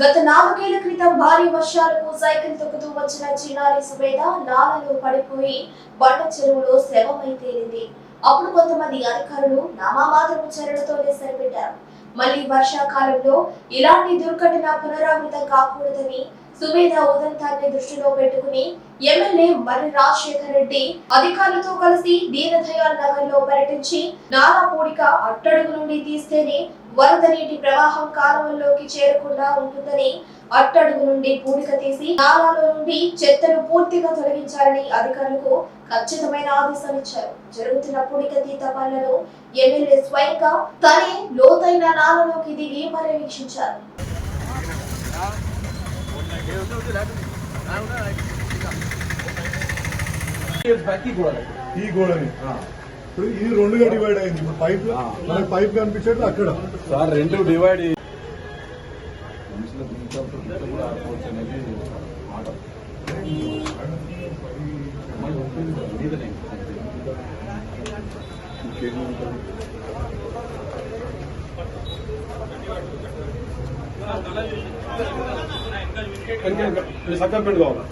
గత నాలుగేళ్ళ క్రితం భారీ వర్షాలకు సైకిల్ తొక్కుతూ వచ్చిన చిన్నారి సుబేద నాలలో పడిపోయి బండ చెరువులో శవమై తేలింది. అప్పుడు కొంతమంది అధికారులు నామామాత్రపు చర్యలతోనే సరిపెట్టారు. మళ్ళీ వర్షాకాలంలో ఇలాంటి దుర్ఘటన పునరావృతం కాకూడదని సుబేద ఉదంతాన్ని దృష్టిలో పెట్టుకుని ఎమ్మెల్యే మర్రి రాజశేఖర్ రెడ్డి అధికారులతో కలిసి దీనదయాల్ నగర్లో పర్యటించి నారా పూడిక అట్టడుగు నుండి తీస్తేనే వరద నీటి ప్రవాహం కాలువల్లోకి చేరకుండా ఉంటుందని అట్టడుగు నుండి పూడిక తీసి నాలాలో నుండి చెత్తను పూర్తిగా తొలగించాలని అధికారులకు ఖచ్చితమైన ఆదేశాలు ఇచ్చారు. జరుగుతున్న పూడిక తీత పనులను ఎమ్మెల్యే స్వయంగా తనే లోతైన నాలలోకి దిగి పర్యవేక్షించారు. ఈ గోడని ఇప్పుడు ఇది రెండుగా డివైడ్ అయింది. ఇప్పుడు పైప్ మనకి పైప్ కనిపించేది అక్కడ. సార్ రెండు డివైడ్ సక్కర్ పెట్టుకోవాలి